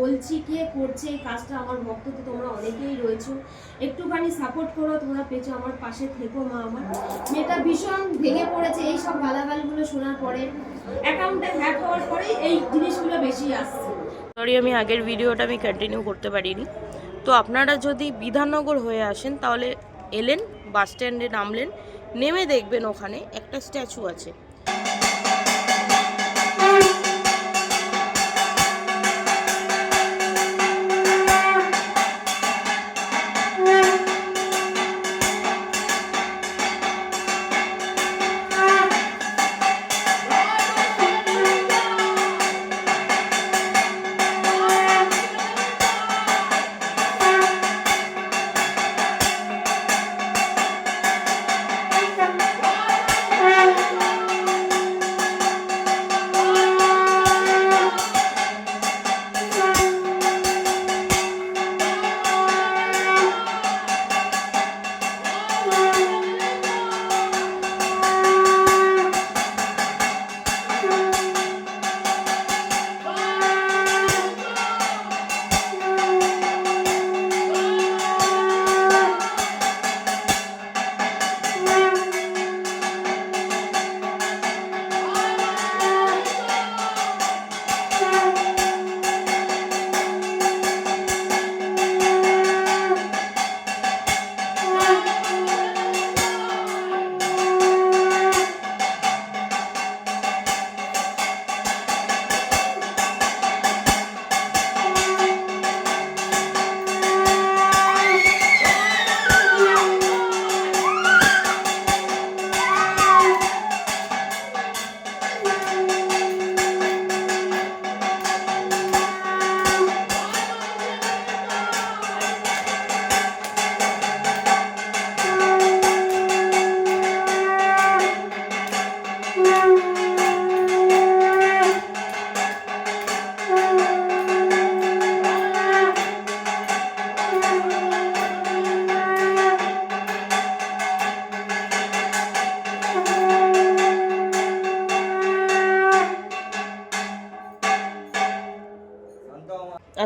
বলছি কে করছে, এই কাজটা আমার ভক্ত তো তোমরা অনেকেই রয়েছো। একটুখানি সাপোর্ট করো, তোমরা পেছো আমার পাশে থেকো মা আমার। মেয়েটা ভীষণ ভেঙে পড়েছে, এই সব গালাগালগুলো শোনার পরে। অ্যাকাউন্টে হ্যাক হওয়ার পরেই এই জিনিসগুলো বেশি আসছে। সরি আমি আগের ভিডিওটা আমি কন্টিনিউ করতে পারিনি। তো আপনারা যদি বিধাননগর হয়ে আসেন, তাহলে এলেন বাস স্ট্যান্ডে নামলেন, নেমে দেখবেন ওখানে একটা স্ট্যাচু আছে।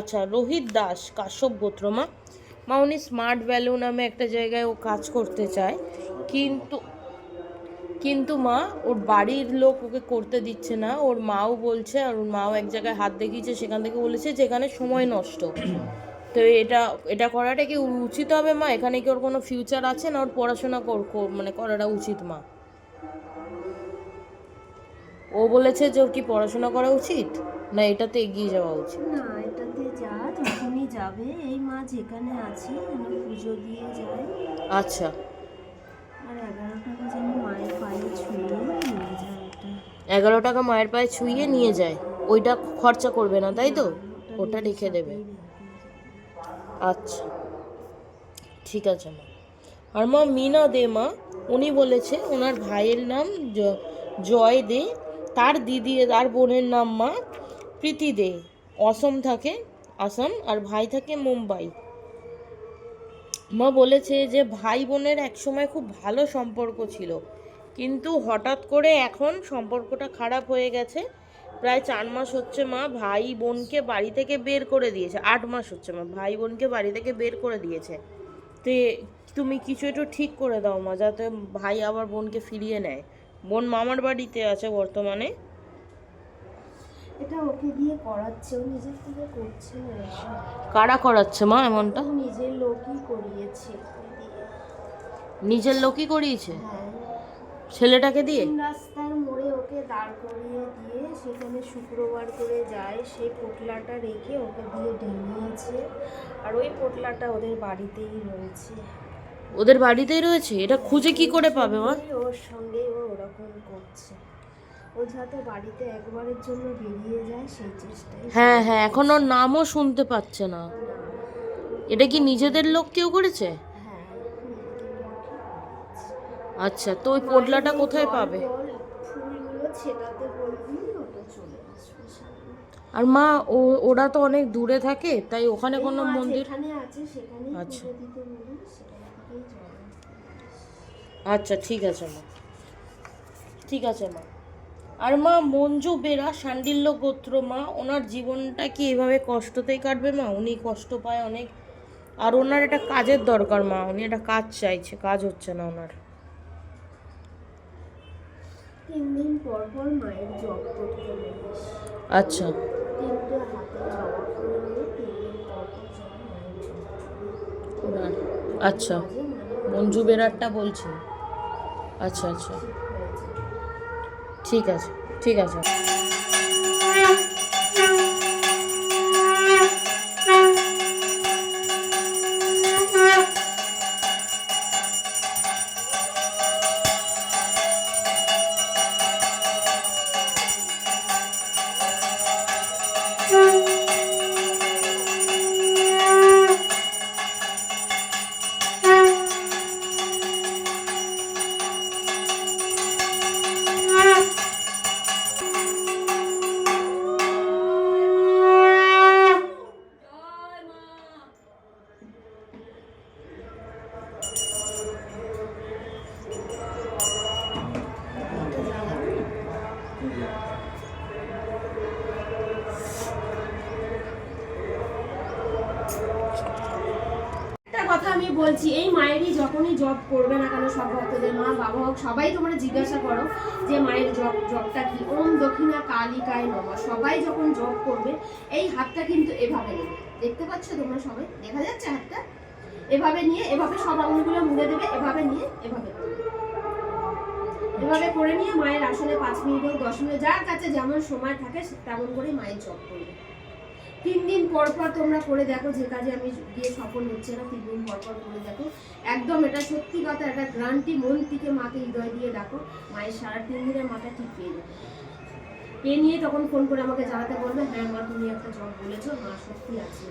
আচ্ছা রোহিত দাস, কাশ্যপ গোত্রমা। মা উনি স্মার্ট ভ্যালু নামে একটা জায়গায় ও কাজ করতে চায়। কিন্তু কিন্তু মা, ওর বাড়ির লোক ওকে করতে দিচ্ছে না। ওর মাও বলছে, আর ওর মাও এক জায়গায় হাত দেখিয়েছে, সেখান থেকে বলেছে যে এখানে সময় নষ্ট। তো এটা এটা করাটা কি উচিত হবে মা? এখানে কি ওর কোনো ফিউচার আছে না ওর পড়াশোনা কর মানে করাটা উচিত মা? ও বলেছে যে ওর কি পড়াশোনা করা উচিত? না এটাতে এগিয়ে যাওয়া উচিত? না যা যখনই যাবে এই মা যেখানে আছে যেন পুজো দিয়ে যায় আচ্ছা। আর এগারো টাকা যেন মায়ের পায়ে ছুঁয়ে নিয়ে যায় ওটা। এগারো টাকা মায়ের পায়ে ছুঁয়ে নিয়ে যায়? ওইটা খরচা করবে না তাই তো? ওটা রেখে দেবে। আচ্ছা। ঠিক আছে মা। আর মা মিনা দে মা উনি বলেছে ওনার ভাইয়ের নাম জয় দে তার দিদি তার বোনের নাম মা প্রীতি দে। অসম থাকে। আসাম আর ভাই থাকে মুম্বাই। মা বলেছে যে ভাই বোনের একসময় খুব ভালো সম্পর্ক ছিল। কিন্তু হঠাৎ করে এখন সম্পর্কটা খারাপ হয়ে গেছে। প্রায় চার মাস হচ্ছে মা ভাই বোনকে বাড়ি থেকে বের করে দিয়েছে। আট মাস হচ্ছে মা ভাই বোনকে বাড়ি থেকে বের করে দিয়েছে। তো তুমি কিছু একটু ঠিক করে দাও মা, যাতে ভাই আবার বোনকে ফিরিয়ে নেয়। বোন মামার বাড়িতে আছে বর্তমানে। এটা ওকে দিয়ে করাচ্ছে ও নিজের থেকে করছে না এসব। কারা করাচ্ছে মা এমনটা? নিজের লোকই করিয়েছে। নিজের লোকই করিয়েছে? হ্যাঁ। ছেলেটাকে দিয়ে? রাস্তার মোড়ে ওকে দাঁড় করিয়ে দিয়ে সেখানে শুক্রবার করে যায় সেই পোটলাটা রেখে ওকে দিয়ে ডেঙিয়েছে। আর ওই পোটলাটা ওদের বাড়িতেই রয়েছে। ওদের বাড়িতেই রয়েছে? এটা খুঁজে কি করে পাবে মা? ওর সঙ্গে ও ওরকম করছে। ও যাতে বাড়িতে একবারের জন্য বেরিয়ে যায় সেই চেষ্টাই হ্যাঁ হ্যাঁ এখন ওর নামও শুনতে পাচ্ছে না। এটা কি নিজেদের লোক কেউ করেছে? হ্যাঁ আচ্ছা তো ওই পোটলাটা কোথায় পাবে। আর মা ও ওরা তো অনেক দূরে থাকে তাই ওখানে কোনো মন্দির? আছে আচ্ছা। আচ্ছা ঠিক আছে মা। ঠিক আছে মা। আর মা মঞ্জু বেরা শান্ডিল্য গোত্র মা ওনার জীবনটা কি এভাবে কষ্টতেই কাটবে মা? উনি কষ্ট পায় অনেক। আর ওনার একটা কাজের দরকার মা উনি একটা কাজ চাইছে কাজ হচ্ছে না ওনার। তিন দিন পর পর মায়ের জব করতে আচ্ছা। আচ্ছা। মঞ্জু বেরারটা বলছি। আচ্ছা আচ্ছা। ঠিক আছে ঠিক আছে। বলছি, এই মায়েরই যখনই জব করবে না কেন সব ভক্তদের মা বাবা হোক, সবাই তোমরা জিজ্ঞাসা করো যে মায়ের জব জবটা কি? ওম দক্ষিণা কালিকায় নমা। সবাই যখন জব করবে, এই হাতটা কিন্তু এভাবে নেবে। দেখতে পাচ্ছ তোমরা সবাই? দেখা যাচ্ছে হাতটা? এভাবে নিয়ে, এভাবে সব আঙুলগুলো মুড়ে দেবে, এভাবে নিয়ে, এভাবে এভাবে করে নিয়ে মায়ের আসলে পাঁচ মিনিট হোক, দশ মিনিট যার কাছে যেমন সময় থাকে, তেমন করে মায়ের জব করবে। তিন দিন পর পর তোমরা করে দেখো যে কাজে আমি গিয়ে সফল হচ্ছে না তিন দিন পর পর করে দেখো। একদম এটা সত্যি কথা একটা গ্রান্টি মন থেকে মাকে হৃদয় দিয়ে ডাকো মায়ের সারা তিন দিনের মাথা ঠিক পেয়ে যাবে। পেয়ে নিয়ে তখন ফোন করে আমাকে জানাতে বলবে হ্যাঁ মা, তুমি একটা জব বলেছ, মা সত্যি আছে।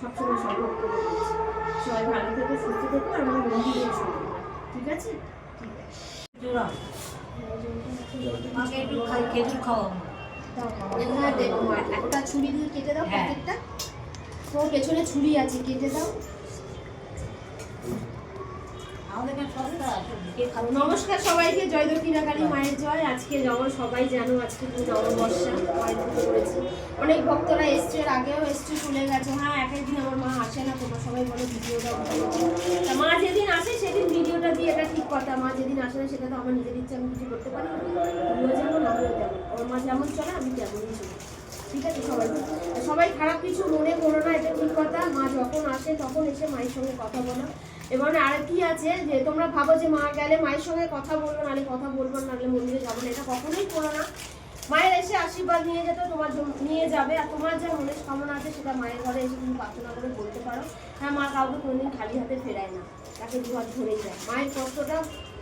সবসময় বলছি। সবাই ভালো থেকে, সুস্থ থেকো, আর আমার মন তোমরা। ঠিক আছে? ঠিক আছে। খেজুর খাওয়াবো হ্যাঁ। দেখো মা একটা ছুরি দিয়ে কেটে দাও। প্যাকেটটা তোর পেছনে ছুরি আছে কেটে দাও আমাদের এখানে সস্তা কে খাব নমস্কার সবাইকে, জয় দক্ষিণা কালী মায়ের জয়। আজকে যেমন সবাই জানো আজকে করেছি অনেক ভক্তরা এসছে আগেও এসছে, চলে গেছে। হ্যাঁ এক একদিন আমার মা আসে না, তোমরা সবাই বলে ভিডিওটা মা যেদিন আসে, সেদিন ভিডিওটা দিয়ে এটা ঠিক কথা। মা যেদিন আসে না, সেটা তো আমার নিজের ইচ্ছা, আমি কিছু করতে পারি তুমিও যেমন আমিও তেমন। আমার মা যেমন চলে, আমি তেমনই চলি। ঠিক আছে, সবাই। সবাই খারাপ কিছু মনে করো না, এটা ঠিক কথা। মা যখন আসে, তখন এসে মায়ের সঙ্গে কথা বলো। এবং আর কি আছে? যে তোমরা ভাবো যে মা গেলে মায়ের সঙ্গে কথা বলব, নাহলে কথা বলব নাহলে মন্দিরে যাব না, এটা কখনোই করো না। মায়ের এসে আশীর্বাদ নিয়ে যেত, তোমার নিয়ে যাবে। আর তোমার যে মনের কামনা আছে, সেটা মায়ের ঘরে এসে তুমি প্রার্থনা করে বলতে পারো। হ্যাঁ মা কাউকে কোনোদিন খালি হাতে ফেরায় না। তাকে দু হাত ধরেই যায়। মায়ের কষ্টটা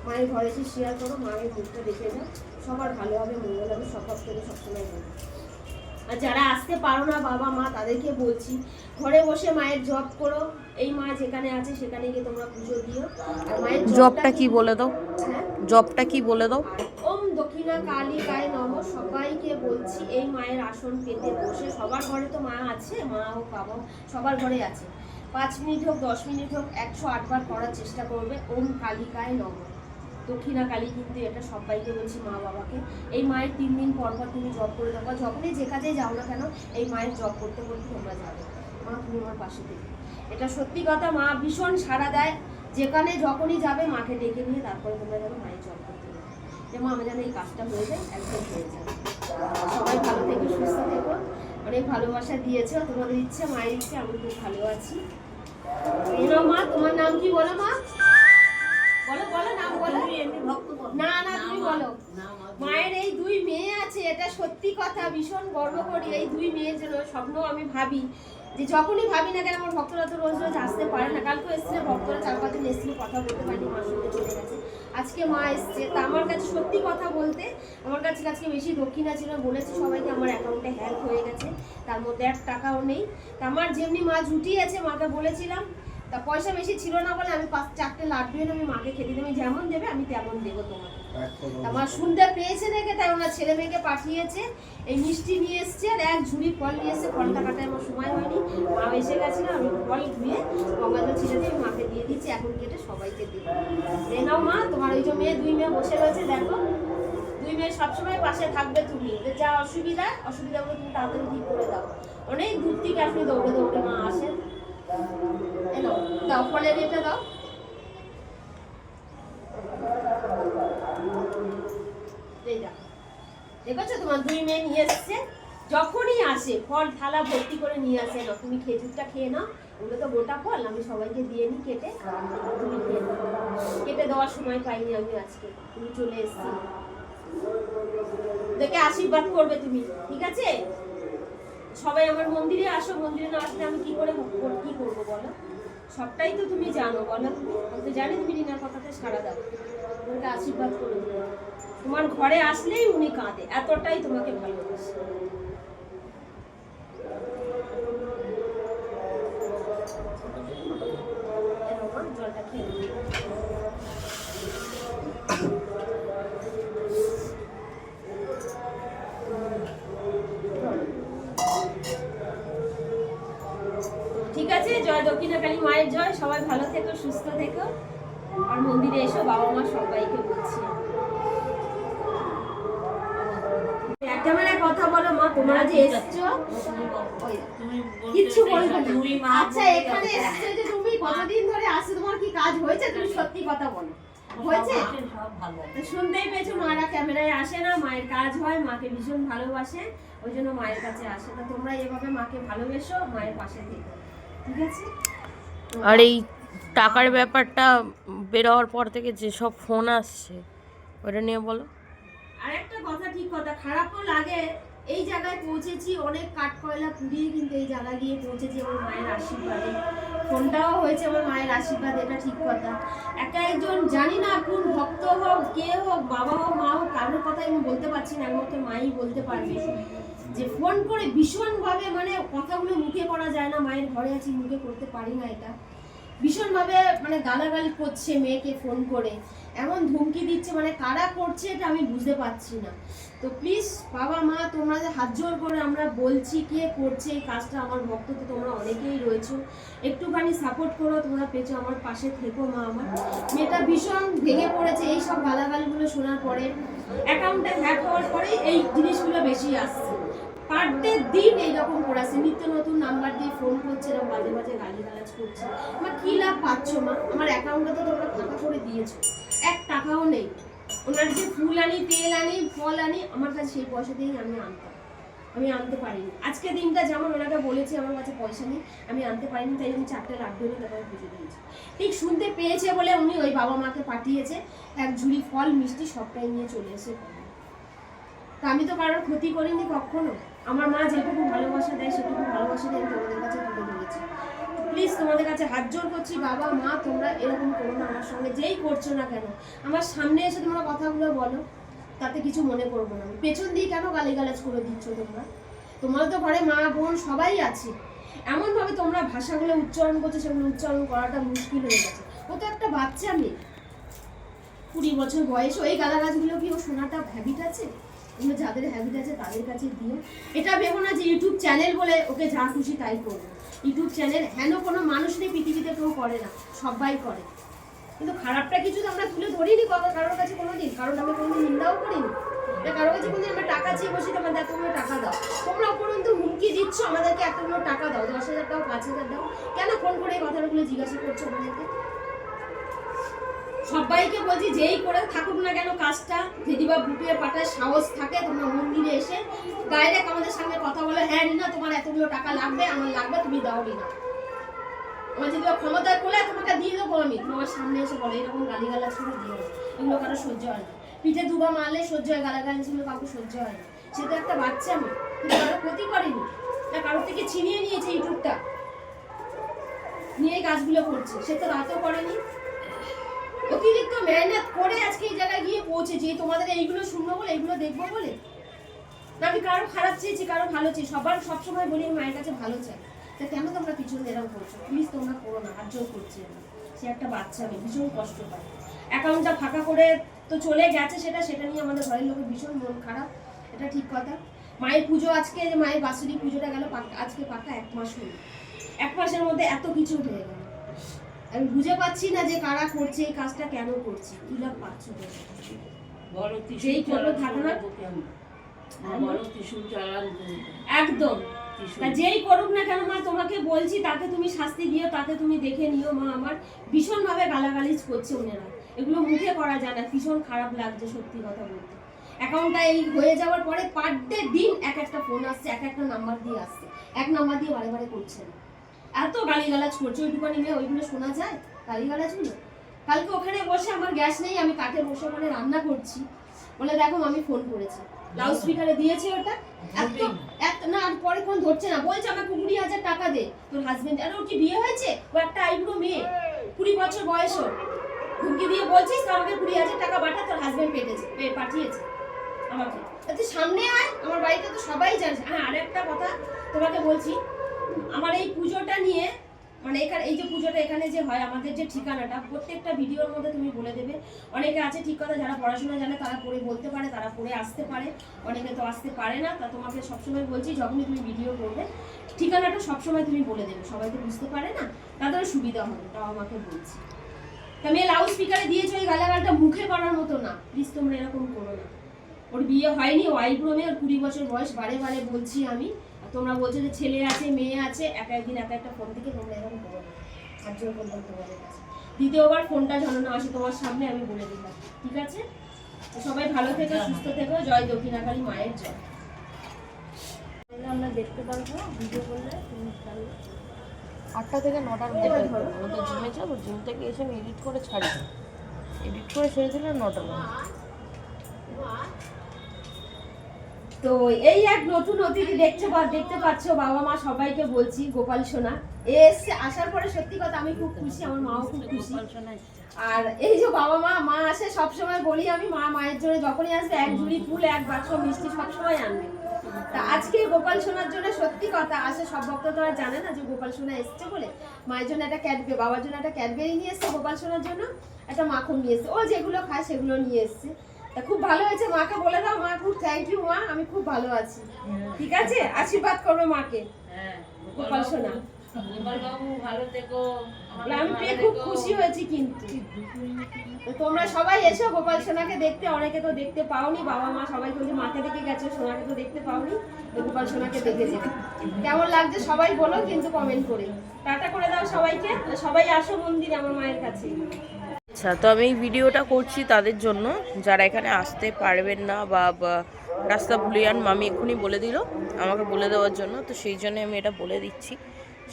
মায়ের ঘরে এসে শেয়ার করো মায়ের মুখটা দেখে যাও সবার ভালো হবে, মঙ্গল হবে, সব থেকে সবসময় বলব। আর যারা আসতে পারো না বাবা মা তাদেরকে বলছি ঘরে বসে মায়ের জব করো। এই মা যেখানে আছে সেখানে গিয়ে তোমরা পুজো দিও। আর মায়ের জবটা কি বলে দাও? হ্যাঁ? জবটা কি বলে দাও? ওম দক্ষিণা কালী গায়ে নম। সবাইকে বলছি এই মায়ের আসন পেতে বসে। সবার ঘরে তো মা আছে মা হোক বাবা সবার ঘরে আছে। পাঁচ মিনিট হোক দশ মিনিট হোক একশো আটবার করার চেষ্টা করবে। ওম কালিকায় নম। দক্ষিণা কালী কিন্তু এটা সবাইকে বলছি মা বাবাকে। এই মায়ের তিন দিন পর পর তুমি জব করে দেবো যখনই যে কাজে যাও না কেন, এই মায়ের জব করতে করতে তোমরা যাবে। মা, তুমি আমার পাশে থেকে। এটা সত্যি কথা, মা ভীষণ সাড়া দেয়। যেখানে যখনই যাবে, মাকে ডেকে নিয়ে তারপরে তোমরা যেন মায়ের জব করতে যাবে যেমন আমার যেন এই কাজটা হয়ে যায়, একদম হয়ে যায় সবাই ভালো থেকো, সুস্থ থেকো। অনেক ভালোবাসা দিয়েছ, তোমাদের ইচ্ছে, মায়ের ইচ্ছে, আমি খুব ভালো আছি। মা, তোমার নাম কি বলো মা? বলো বলো নাম বলো। না না তুমি বলো। মায়ের এই দুই মেয়ে আছে এটা সত্যি কথা ভীষণ গর্ব করি এই দুই মেয়ের জন্য স্বপ্ন আমি ভাবি। যে যখনই ভাবি না কেন আমার ভক্তরা তো রোজ রোজ আসতে পারে না। কালকে এসেছিল ভক্তরা চার পাঁচজন এসেছিল কথা বলতে পারিনি মার সঙ্গে চলে গেছে। আজকে মা এসছে। তা আমার কাছে সত্যি কথা বলতে আমার কাছে আজকে বেশি দক্ষিণা ছিল বলেছি সবাইকে আমার অ্যাকাউন্টে হ্যাক হয়ে গেছে। তার মধ্যে এক টাকাও নেই। তা আমার যেমনি মা জুটিয়েছে মাকে বলেছিলাম তা পয়সা বেশি ছিল না বলে আমি পাঁচ চারটে লাড্ডু এনে আমি মাকে খেতে দেবো যেমন দেবে আমি তেমন দেবো তোমাকে। আমার শুনতে পেয়েছে দেখে তাই ওনার ছেলে মেয়েকে পাঠিয়েছে। এই মিষ্টি নিয়ে এসছে আর এক ঝুড়ি ফল নিয়ে এসছে ফলটা কাটায় আমার সময় হয়নি। মা এসে গেছিল আমি ফল ধুয়ে গঙ্গাজল ছিঁড়ে দিয়ে মাকে দিয়ে দিচ্ছি এখন কেটে সবাইকে দিই। এই নাও মা তোমার ওই যে মেয়ে দুই মেয়ে বসে রয়েছে দেখো। দুই মেয়ে সবসময় পাশে থাকবে তুমি। যা অসুবিধা অসুবিধাগুলো তুমি তাড়াতাড়ি ঠিক করে দাও। অনেক দূর থেকে আপনি দৌড়ে দৌড়ে মা আসেন নাও, দাও ফলের এটা দাও। দেখেছ তোমার দুই মেয়ে নিয়ে এসছে? যখনই আসে ফল থালা ভর্তি করে নিয়ে আসে না তুমি খেজুরটা খেয়ে নাও ওগুলো তো গোটা ফল আমি সবাইকে দিয়ে নিই কেটে তুমি খেয়ে নাও। কেটে দেওয়ার সময় পাইনি আমি আজকে তুমি চলে এসছি। দেখে আশীর্বাদ করবে তুমি ঠিক আছে? সবাই আমার মন্দিরে আসো, মন্দিরে না আসলে আমি কি করে কি করব বলো? সবটাই তো তুমি জানো, বলো। তুমি তো জানি তুমি রিনার কথাতে সারা দাও। তোমাকে আশীর্বাদ করে তোমার ঘরে আসলেই উনি কাঁদে, এতটাই তোমাকে ভালোবাসে এরকম মা, জলটা খেয়ে নাও। ঠিক আছে জয় দক্ষিণাকালী মায়ের জয় সবাই ভালো থেকো সুস্থ থেকো আর মন্দিরে এসো বাবা মা সবাইকে বলছি একটা মানে কথা বলো মা তোমরা যে এসছো ওই, তুমি বলতে কিচ্ছু বলবে না। আচ্ছা এখানে এসছো যে তুমি কতদিন ধরে আসছো তোমার কি কাজ হয়েছে? তুমি সত্যি কথা বলো। হয়েছে? সব আছে, সব ভালো। তো শুনতেই পেয়েছ মারা ক্যামেরায় আসে না মায়ের কাজ হয় মাকে ভীষণ ভালোবাসে ওই জন্য মায়ের কাছে আসে। তা তোমরা এভাবে মাকে ভালোবেসো মায়ের পাশে থেকো ঠিক আছে? আর এই টাকার ব্যাপারটা বেরোওয়ার পর থেকে যেসব ফোন আসছে ওটা নিয়ে বলো। আর একটা কথা ঠিক কথা খারাপও লাগে এই জায়গায় পৌঁছেছি, অনেক কাঠ কয়লা পুড়িয়ে কিন্তু এই জায়গায় গিয়ে পৌঁছেছি আমার মায়ের আশীর্বাদে। ফোনটাও হয়েছে আমার মায়ের আশীর্বাদ, এটা ঠিক কথা। একা একজন, জানি না কোন ভক্ত হোক, কে হোক, বাবা হোক, মা হোক, কারোর কথা আমি বলতে পারছি না একমাত্র মাই বলতে পারবে। যে ফোন করে ভীষণভাবে মানে কথাগুলো মুখে করা যায় না, মায়ের ঘরে আছি, মুখে করতে পারি না এটা। ভীষণভাবে মানে গালাগালি করছে মেয়েকে ফোন করে। এমন ধমকি দিচ্ছে মানে কারা করছে এটা আমি বুঝতে পারছি না। তো প্লিজ বাবা মা, তোমরা যে হাত জোর করে আমরা বলছি কে করছে এই কাজটা, আমার ভক্ত তো তোমরা অনেকেই রয়েছো। একটুখানি সাপোর্ট করো, তোমরা পেছো, আমার পাশে থেকো মা, আমার। মেয়েটা ভীষণ ভেঙে পড়েছে, এই সব গালাগালিগুলো শোনার পরে। অ্যাকাউন্টে হ্যাক হওয়ার পরে এই জিনিসগুলো বেশি আসছে। পার ডে দিন এইরকম করাচ্ছে নিত্য নতুন নাম্বার দিয়ে ফোন করছে এরকম বাজে বাজে গালিগালাজ করছে। আমার কি লাভ পাচ্ছ মা? আমার অ্যাকাউন্টটা তো তোমরা ফাঁকা করে দিয়েছ। এক টাকাও নেই। ওনার যে ফুল আনি, তেল আনি, ফল আনি, আমার কাছে সেই পয়সা দিয়েই আমি আনতাম। আমি আনতে পারিনি। আজকে দিনটা যেমন ওনাকে বলেছি, আমার কাছে পয়সা নেই, আমি আনতে পারিনি, তাই আমি চারটে লাড্ডু এনে তারপরে পুজো দিয়েছি। ঠিক শুনতে পেয়েছে বলে উনি ওই বাবা মাকে পাঠিয়েছে। এক ঝুড়ি ফল, মিষ্টি, সবটাই নিয়ে চলে এসে তা আমি তো কারোর ক্ষতি করিনি কখনো। আমার মা যেটুকু ভালোবাসা দেয়, সেটুকু ভালোবাসা দিয়ে তোমাদের কাছে তুলে ধরেছি। প্লিজ তোমাদের কাছে হাত জোর করছি, বাবা, মা, তোমরা এরকম করো না আমার সঙ্গে, যেই করছ না কেন। আমার সামনে এসে তোমরা কথাগুলো বলো, তাতে কিছু মনে করব না পেছন দিয়ে কেন গালিগালাজ করে দিচ্ছ তোমরা? তোমার তো ঘরে মা, বোন সবাই আছে। এমনভাবে তোমরা ভাষাগুলো উচ্চারণ করছ, সেগুলো উচ্চারণ করাটা মুশকিল হয়ে গেছে। ও তো একটা বাচ্চা মেয়ে। কুড়ি বছর বয়স, ওই গালাগাছগুলো কি ও শোনাটা হ্যাবিট আছে? এগুলো যাদের হ্যাবিট আছে তাদের কাছে দিও। এটা ভেবো না যে ইউটিউব চ্যানেল বলে ওকে যা খুশি তাই করব। ইউটিউব চ্যানেল হেন কোনো মানুষ নেই পৃথিবীতে কেউ করে না সবাই করে। কিন্তু খারাপটা কিছু তো আমরা তুলে ধরিনি কারও কারোর কাছে কোনোদিন। কারণ আমরা কোনোদিন নিন্দাও করিনি। এটা কারোর কাছে কোনোদিন আমরা টাকা চেয়ে বসি আমাদের এতগুলো টাকা দাও। তোমরা উপরন্তু হুমকি দিচ্ছ আমাদেরকে এতগুলো টাকা দাও। দশ হাজার দাও, পাঁচ হাজার দাও। কেন ফোন করে এই কথাগুলো জিজ্ঞাসা করছ আমাদেরকে? সবাইকে বলছি, যেই করে থাকুক না কেন কাজটা যদি বা বুটিয়ে পাঠায় সাহস থাকে, তোমরা মন্দিরে এসে ডাইরেক্ট আমাদের সঙ্গে কথা বলে। হ্যাঁ রিনা তোমার এতগুলো টাকা লাগবে, আমার লাগবে, তুমি দাও না আমার যদি বা ক্ষমতায় করলে তোমাকে দিয়ে দেবো আমি। তোমার সামনে এসে বলে, এরকম গালিগালাজ করে দিও না। এগুলো কারও সহ্য হয় না। পিঠে দুবা মারলে সহ্য হয়, গালাগালি ছিল কাউকে সহ্য হয় না। সে তো একটা বাচ্চা মেয়ে। কিন্তু কারও ক্ষতি করেনি। না কারোর থেকে ছিনিয়ে নিয়েছে ইউটিউবটা নিয়ে কাজগুলো করছে। সে তো রাতও করেনি। অতিরিক্ত মেহনত করে আজকে এই জায়গায় গিয়ে পৌঁছেছি। তোমাদের এইগুলো শুনব বলে, এইগুলো দেখব বলে? না, আমি কারও খারাপ চেয়েছি, কারও ভালো চেয়েছি। সবার সবসময় বলি আমি মায়ের কাছে ভালো চাই। তা কেন তোমরা পিছনে এরকম করছ? প্লিজ তোমরা করো না, আর জোর করছি সে একটা বাচ্চা মেয়ে, ভীষণ কষ্ট পায়। অ্যাকাউন্টটা ফাঁকা করে তো চলে গেছে সেটা সেটা নিয়ে আমাদের ঘরের লোকের ভীষণ মন খারাপ। এটা ঠিক কথা। মায়ের পুজো আজকে যে মায়ের বাসুরি পুজোটা গেল আজকে পাকা এক মাস হলো। এক মাসের মধ্যে এত কিছু হয়ে গেল। আমি বুঝে পাচ্ছি না যে কারা করছে এই কাজটা কেন করছে। কি লাভ পাচ্ছ তোমরা? বড় ত্রিশূল যেই টোটো চালান না- করব কেন? মা বড় ত্রিশূল চালান করব। একদম। যেই করুক না কেন মা তোমাকে বলছি তাকে তুমি শাস্তি দিও তাকে তুমি দেখে নিও মা আমার ভীষণভাবে গালাগালিজ করছে ওনারা এগুলো মুখে করা যায় না ভীষণ খারাপ লাগছে সত্যি কথা বলতে। অ্যাকাউন্টটা এই হয়ে যাওয়ার পরে পার ডে দিন এক একটা ফোন আসছে এক একটা নাম্বার দিয়ে আসছে। এক নাম্বার দিয়ে বারে বারে করছে না। এত গালিগালাজ করছে ওইটুকানি মেয়ে ওইগুলো শোনা যায়? গালিগালাজগুলো? কালকে ওখানে বসে আমার গ্যাস নেই আমি কাঠে বসে ওখানে রান্না করছি। বলে দেখো আমি ফোন করেছি। লাউড স্পিকারে দিয়েছে ওটা। এত এত না আর পরে কোন ধরছে না। বলছে আমাকে কুড়ি হাজার টাকা দে তোর হাজবেন্ড আরে ওর কি বিয়ে হয়েছে? ও একটা আইবুড়ো মেয়ে। কুড়ি বছর বয়স ওর। হুমকি দিয়ে বলছিস তো আমাকে কুড়ি হাজার টাকা পাঠা তোর হাজবেন্ড পেটেছে পে- পাঠিয়েছে আমাকে। তুই সামনে আয় আমার বাড়িতে তো সবাই জানে হ্যাঁ আর একটা কথা তোমাকে বলছি আমার এই পুজোটা নিয়ে মানে এখানে, এই যে পুজোটা এখানে যে হয়, আমাদের যে ঠিকানাটা, প্রত্যেকটা ভিডিওর মধ্যে তুমি বলে দেবে। অনেকে আছে ঠিক কথা, যারা পড়াশোনা জানে, তারা পড়ে বলতে পারে, তারা পড়ে আসতে পারে। অনেকে তো আসতে পারে না, তা তোমাকে সবসময় বলছি, যখনই তুমি ভিডিও করবে, ঠিকানাটা সবসময় তুমি বলে দেবে। সবাই তো বুঝতে পারে না তাদের সুবিধা হবে, তাও আমাকে বলছি। মেয়ে লাউড স্পিকারে দিয়েছে ওই গালাগালটা মুখে করার মতো না প্লিজ তোমরা এরকম করো না। ওর বিয়ে হয়নি, ও আইব্রো মেয়ে ওর কুড়ি বছর বয়স, বারে বারে বলছি আমি। তোমরা বলছো যে ছেলে আছে মেয়ে আছে এক একদিন এক একটা ফোন থেকে তোমরা এরকম করো না। আর জোর করলাম তোমাদের কাছে। দ্বিতীয়বার ফোনটা যেন না আসে তোমার সামনে আমি বলে দিলাম। ঠিক আছে? তো সবাই ভালো থেকো সুস্থ থেকো। জয় দক্ষিণাকালী মায়ের জয়। আমরা দেখতে পারব ভিডিও করলে তুমি আটটা থেকে নটার মধ্যে ধরো। ও তো জিমে যাব জিম থেকে এসে আমি এডিট করে ছাড়ি এডিট করে ছেড়ে দিলে নটার মধ্যে তো এই এক নতুন অতিথি দেখতে পা দেখতে পাচ্ছ বাবা মা সবাইকে বলছি গোপাল সোনা। এ এসছে আসার পরে সত্যি কথা আমি খুব খুশি আমার মাও খুব খুশি। আর এই যে বাবা মা মা আসে সবসময় বলি আমি মা মায়ের জন্য যখনই আসবে এক ঝুড়ি ফুল এক বাক্স মিষ্টি সবসময় আনবে। তা আজকে গোপাল সোনার জন্য সত্যি কথা আসে সব ভক্ত তো আর জানে না যে গোপাল সোনা এসছে বলে। মায়ের জন্য একটা ক্যাডবে বাবার জন্য একটা ক্যাডবেরি নিয়ে এসছে গোপাল সোনার জন্য একটা মাখন নিয়ে এসছে। ও যেগুলো খায় সেগুলো নিয়ে এসছে। খুব ভালো হয়েছে মাকে বলে দাও মা খুব থ্যাংক ইউ মা আমি খুব ভালো আছি। ঠিক আছে? আশীর্বাদ করবে মাকে। হ্যাঁ গোপাল সোনা। আমি পেয়ে খুব খুশি হয়েছি কিন্তু। তোমরা সবাই এসো গোপাল সোনাকে দেখতে অনেকে তো দেখতে পাওনি বাবা মা সবাই বলছে মাকে দেখে গেছো সোনাকে তো দেখতে পাওনি গোপাল সোনাকে কেমন লাগছে সবাই বলো কিন্তু কমেন্ট করে। টাটা করে দাও সবাইকে সবাই আসো মন্দির আমার মায়ের কাছে। আচ্ছা তো আমি এই ভিডিওটা করছি তাদের জন্য। যারা এখানে আসতে পারবেন না বা রাস্তা ভুলে যান, মামি এক্ষুনি বলে দিল আমাকে বলে দেওয়ার জন্য। তো সেই জন্য আমি এটা বলে দিচ্ছি।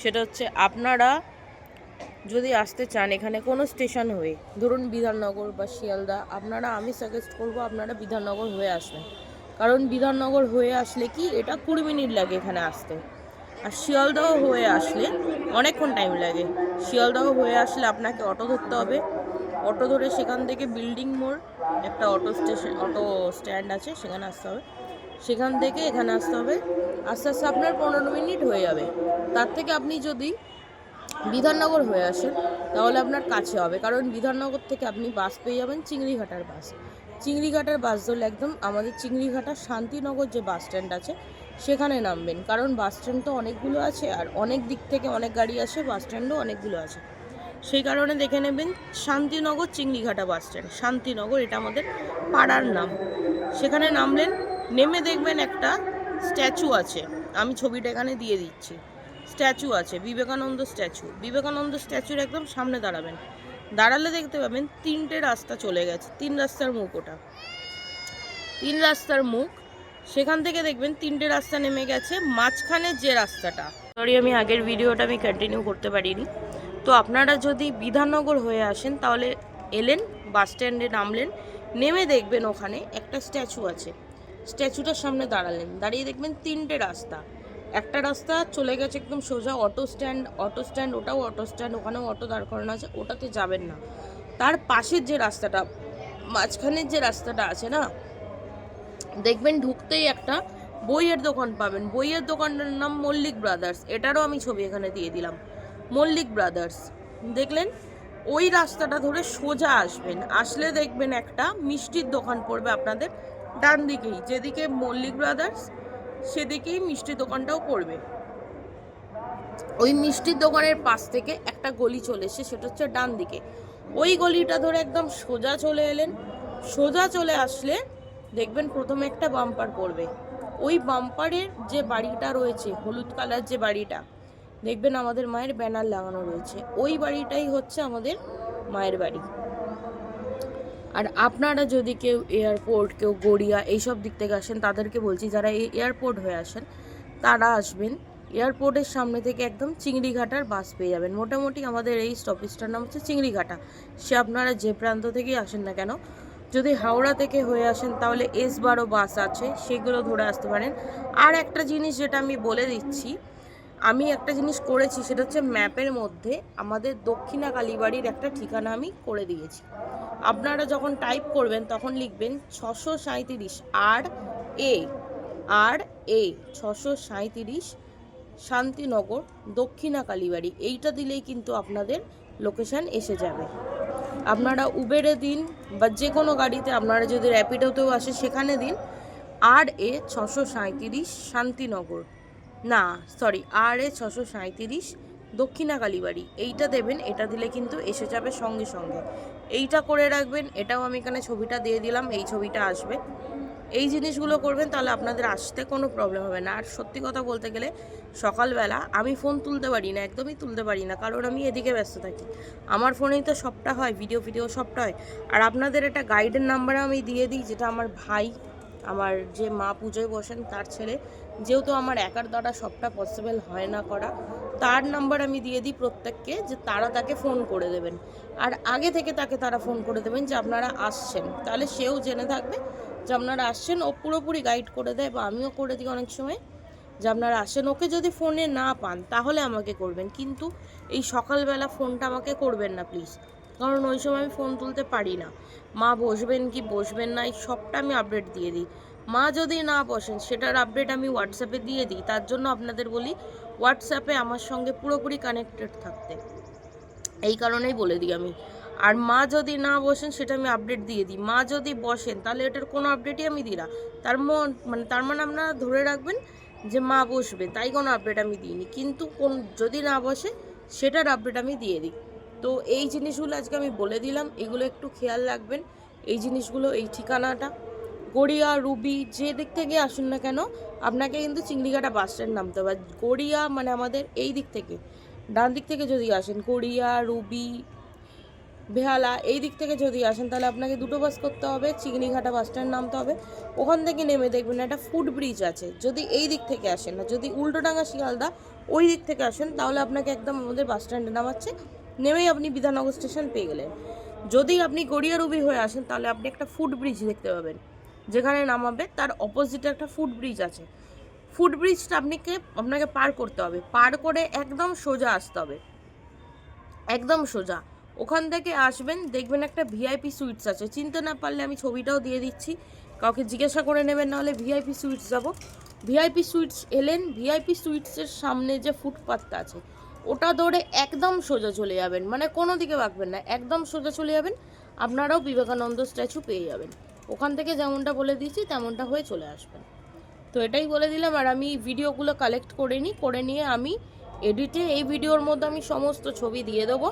সেটা হচ্ছে আপনারা যদি আসতে চান এখানে কোনো স্টেশন হয়ে, ধরুন বিধাননগর বা শিয়ালদা, আপনারা আমি সাজেস্ট করব আপনারা বিধাননগর হয়ে আসবেন। কারণ বিধাননগর হয়ে আসলে কি, এটা কুড়ি মিনিট লাগে এখানে আসতে। আর শিয়ালদাহ হয়ে আসলে অনেকক্ষণ টাইম লাগে। শিয়ালদাহ হয়ে আসলে আপনাকে অটো ধরতে হবে। অটো ধরে সেখান থেকে বিল্ডিং মোড়, একটা অটো স্টেশন অটো স্ট্যান্ড আছে, সেখানে আসতে হবে। সেখান থেকে এখানে আসতে হবে। আস্তে আস্তে আপনার পনেরো মিনিট হয়ে যাবে। তার থেকে আপনি যদি বিধাননগর হয়ে আসেন, তাহলে আপনার কাছে হবে। কারণ বিধাননগর থেকে আপনি বাস পেয়ে যাবেন চিংড়িঘাটার বাস চিংড়িঘাটার বাস ধরলে একদম আমাদের চিংড়িঘাটার শান্তিনগর যে বাস স্ট্যান্ড আছে, সেখানে নামবেন। কারণ বাস স্ট্যান্ড তো অনেকগুলো আছে, আর অনেক দিক থেকে অনেক গাড়ি আসে বাস স্ট্যান্ডও অনেকগুলো আছে। সেই কারণে দেখে নেবেন শান্তিনগর চিংড়িঘাটা বাস স্ট্যান্ড। শান্তিনগর, এটা আমাদের পাড়ার নাম। সেখানে নামলেন, নেমে দেখবেন একটা স্ট্যাচু আছে। আমি ছবিটা এখানে দিয়ে দিচ্ছি। স্ট্যাচু আছে, বিবেকানন্দ স্ট্যাচু। বিবেকানন্দ স্ট্যাচুর একদম সামনে দাঁড়াবেন। দাঁড়ালে দেখতে পাবেন তিনটে রাস্তা চলে গেছে। তিন রাস্তার মুখ ওটা। তিন রাস্তার মুখ। সেখান থেকে দেখবেন তিনটে রাস্তা নেমে গেছে। মাঝখানে যে রাস্তাটা। সরি আমি আগের ভিডিওটা আমি কন্টিনিউ করতে পারিনি। তো আপনারা যদি বিধাননগর হয়ে আসেন, তাহলে এলেন, বাস স্ট্যান্ডে নামলেন, নেমে দেখবেন ওখানে একটা স্ট্যাচু আছে। স্ট্যাচুটার সামনে দাঁড়ালেন। দাঁড়িয়ে দেখবেন তিনটে রাস্তা। একটা রাস্তা চলে গেছে একদম সোজা অটো স্ট্যান্ড অটো স্ট্যান্ড, ওটাও অটো স্ট্যান্ড, ওখানেও অটো দাঁড় করানো আছে, ওটাতে যাবেন না। তার পাশের যে রাস্তাটা, মাঝখানের যে রাস্তাটা আছে না, দেখবেন ঢুকতেই একটা বইয়ের দোকান পাবেন। বইয়ের দোকানটার নাম মল্লিক ব্রাদার্স। এটারও আমি ছবি এখানে দিয়ে দিলাম। মল্লিক ব্রাদার্স। দেখলেন? ওই রাস্তাটা ধরে সোজা আসবেন। আসলে দেখবেন একটা মিষ্টির দোকান পড়বে আপনাদের ডান দিকেই। যেদিকে মল্লিক ব্রাদার্স, সেদিকেই মিষ্টির দোকানটাও পড়বে। ওই মিষ্টির দোকানের পাশ থেকে একটা গলি চলে এসে, সেটা হচ্ছে ডান দিকে। ওই গলিটা ধরে একদম সোজা চলে এলেন। সোজা চলে আসলে দেখবেন প্রথমে একটা বাম্পার পড়বে। ওই বাম্পারের যে বাড়িটা রয়েছে, হলুদ কালার যে বাড়িটা দেখবেন আমাদের মায়ের ব্যানার লাগানো রয়েছে। ওই বাড়িটাই হচ্ছে আমাদের মায়ের বাড়ি। আর আপনারা যদি কেউ এয়ারপোর্ট, কেউ গড়িয়া এইসব দিক থেকে আসেন, তাদেরকে বলছি যারা এই এয়ারপোর্ট হয়ে আসেন, তারা আসবেন। এয়ারপোর্টের সামনে থেকে একদম চিংড়িঘাটার বাস পেয়ে যাবেন। মোটামুটি আমাদের এই স্টপেজটার নাম হচ্ছে চিংড়িঘাটা। সে আপনারা যে প্রান্ত থেকেই আসেন না কেন, যদি হাওড়া থেকে হয়ে আসেন, তাহলে এস বারো বাস আছে, সেগুলো ধরে আসতে পারেন। আর একটা জিনিস যেটা আমি বলে দিচ্ছি আমি একটা জিনিস করেছি, সেটা হচ্ছে ম্যাপের মধ্যে আমাদের দক্ষিণা কালীবাড়ির একটা ঠিকানা আমি করে দিয়েছি। আপনারা যখন টাইপ করবেন, তখন লিখবেন ছশো সাঁইত্রিশ আর এ আর এ, ছশো সাঁইত্রিশ শান্তিনগর, দক্ষিণা কালীবাড়ি। এইটা দিলেই কিন্তু আপনাদের লোকেশন এসে যাবে। আপনারা উবেরে দিন বা যে কোনো গাড়িতে, আপনারা যদি র্যাপিডোতেও আসে, সেখানে দিন। আর এ, ছশো সাঁইত্রিশ শান্তিনগর। না সরি আর এ ছশো সাঁইত্রিশ দক্ষিণা কালীবাড়ি। এইটা দেবেন, এটা দিলে কিন্তু এসে যাবে সঙ্গে সঙ্গে। এইটা করে রাখবেন, এটাও আমি এখানে ছবিটা দিয়ে দিলাম, এই ছবিটা আসবে। এই জিনিসগুলো করবেন, তাহলে আপনাদের আসতে কোনো প্রবলেম হবে না। আর সত্যি কথা বলতে গেলে, সকালবেলা আমি ফোন তুলতে পারি না, একদমই তুলতে পারি না, কারণ আমি এদিকে ব্যস্ত থাকি। আমার ফোনেই তো সবটা হয় ভিডিও ভিডিও সবটা হয়। আর আপনাদের একটা গাইডের নাম্বার আমি দিয়ে দিই, যেটা আমার ভাই আমার যে মা পুজোয় বসেন, তার ছেলে। যেহেতু আমার একার দ্বারা সবটা পসিবল হয় না করা, তার নাম্বার আমি দিয়ে দিই প্রত্যেককে যে তারা তাকে ফোন করে দেবেন। আর আগে থেকে তাকে তারা ফোন করে দেবেন যে আপনারা আসছেন। তাহলে সেও জেনে থাকবে যে আপনারা আসছেন, ও পুরোপুরি গাইড করে দেয় বা আমিও করে দিই অনেক সময় যে আপনারা আসেন। ওকে যদি ফোনে না পান, তাহলে আমাকে করবেন। কিন্তু এই সকালবেলা ফোনটা আমাকে করবেন না প্লিজ কারণ ওই সময় আমি ফোন তুলতে পারি না। মা বসবেন কি বসবেন না, এই সবটা আমি আপডেট দিয়ে দিই। মা যদি না বসেন, সেটার আপডেট আমি হোয়াটসঅ্যাপে দিয়ে দিই। তার জন্য আপনাদের বলি হোয়াটসঅ্যাপে আমার সঙ্গে পুরোপুরি কানেক্টেড থাকতে। এই কারণেই বলে দিই আমি। আর মা যদি না বসেন, সেটা আমি আপডেট দিয়ে দিই। মা যদি বসেন, তাহলে এটার কোনো আপডেটই আমি দিই না। তার মন মানে তার মানে আপনারা ধরে রাখবেন যে মা বসবে, তাই কোনো আপডেট আমি দিইনি। কিন্তু কোন, যদি না বসে, সেটার আপডেট আমি দিয়ে দিই। তো এই জিনিসগুলো আজকে আমি বলে দিলাম, এগুলো একটু খেয়াল রাখবেন। এই জিনিসগুলো, এই ঠিকানাটা, গড়িয়া, রুবি, যে দিক থেকে আসুন না কেন, আপনাকে কিন্তু চিংড়িঘাটা বাস স্ট্যান্ড নামতে হবে। গড়িয়া মানে আমাদের এই দিক থেকে, ডান দিক থেকে যদি আসেন, গড়িয়া, রুবি, বেহালা, এই দিক থেকে যদি আসেন, তাহলে আপনাকে দুটো বাস করতে হবে, চিংড়িঘাটা বাস স্ট্যান্ড নামতে হবে। ওখান থেকে নেমে দেখবেন একটা ফুট ব্রিজ আছে। যদি এই দিক থেকে আসেন না, যদি উল্টোডাঙ্গা শিয়ালদা, ওই দিক থেকে আসেন, তাহলে আপনাকে একদম আমাদের বাস স্ট্যান্ডে নামাচ্ছে। নেমেই আপনি বিধাননগর স্টেশন পেয়ে গেলেন। যদি আপনি গড়িয়া রুবি হয়ে আসেন, তাহলে আপনি একটা ফুট ব্রিজ দেখতে পাবেন। যেখানে নামাবে, তার অপোজিটে একটা ফুট ব্রিজ আছে। ফুট ব্রিজটা আপনাকে আপনাকে পার করতে হবে। পার করে একদম সোজা আসতে হবে। একদম সোজা। ওখান থেকে আসবেন, দেখবেন একটা ভিআইপি সুইটস আছে। চিনতে না পারলে আমি ছবিটাও দিয়ে দিচ্ছি। কাউকে জিজ্ঞাসা করে নেবেন, নাহলে ভিআইপি সুইটস যাব। ভিআইপি সুইটস এলেন ভিআইপি সুইটসের সামনে যে ফুটপাথটা আছে ওটা ধরে একদম সোজা চলে যাবেন মানে কোনো দিকে বাঁকবেন না, একদম সোজা চলে যাবেন, আপনারাও বিবেকানন্দ স্ট্যাচু পেয়ে যাবেন। ওখান থেকে যেমনটা বলে দিয়েছি, তেমনটা হয়ে চলে আসবেন। তো এটাই বলে দিলাম, আর আমি ভিডিওগুলো কালেক্ট করে নিই, করে নিয়ে আমি এডিটে এই ভিডিওর মধ্যে আমি সমস্ত ছবি দিয়ে দেবো।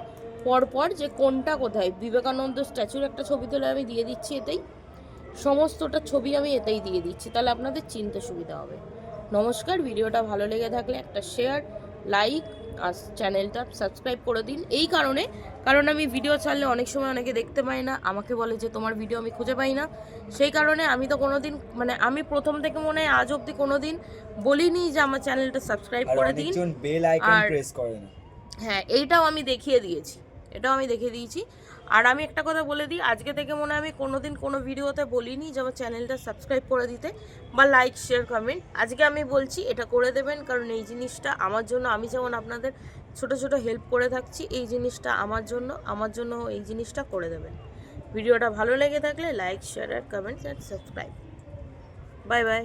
পরপর যে কোনটা কোথায়, বিবেকানন্দ স্ট্যাচুর একটা ছবি তুলে আমি দিয়ে দিচ্ছি এতেই। সমস্তটা ছবি আমি এতেই দিয়ে দিচ্ছি, তাহলে আপনাদের চিনতে সুবিধা হবে। নমস্কার, ভিডিওটা ভালো লেগে থাকলে একটা শেয়ার লাইক আর চ্যানেলটা সাবস্ক্রাইব করে দিন। এই কারণে কারণ আমি ভিডিও ছাড়লে অনেক সময় অনেকে দেখতে পাই না আমাকে বলে যে তোমার ভিডিও আমি খুঁজে পাই না। সেই কারণে আমি তো কোনো দিন মানে আমি প্রথম থেকে মনে হয় আজ অবধি কোনোদিন বলিনি যে আমার চ্যানেলটা সাবস্ক্রাইব করে দিন। বেল আইকন আর- প্রেস করে না। হ্যাঁ এইটাও আমি দেখিয়ে দিয়েছি। এটাও আমি দেখিয়ে দিয়েছি। আর আমি একটা কথা বলে দিই, আজকে থেকে মনে আমি কোনোদিন কোনো ভিডিওতে বলিনি যে আমার চ্যানেলটা সাবস্ক্রাইব করে দিতে বা লাইক শেয়ার কমেন্ট আজকে আমি বলছি এটা করে দেবেন, কারণ এই জিনিসটা আমার জন্য, আমি যেমন আপনাদের ছোট ছোট হেল্প করে থাকছি, এই জিনিসটা আমার জন্য আমার জন্য এই জিনিসটা করে দেবেন। ভিডিওটা ভালো লেগে থাকলে like share R comments and subscribe bye bye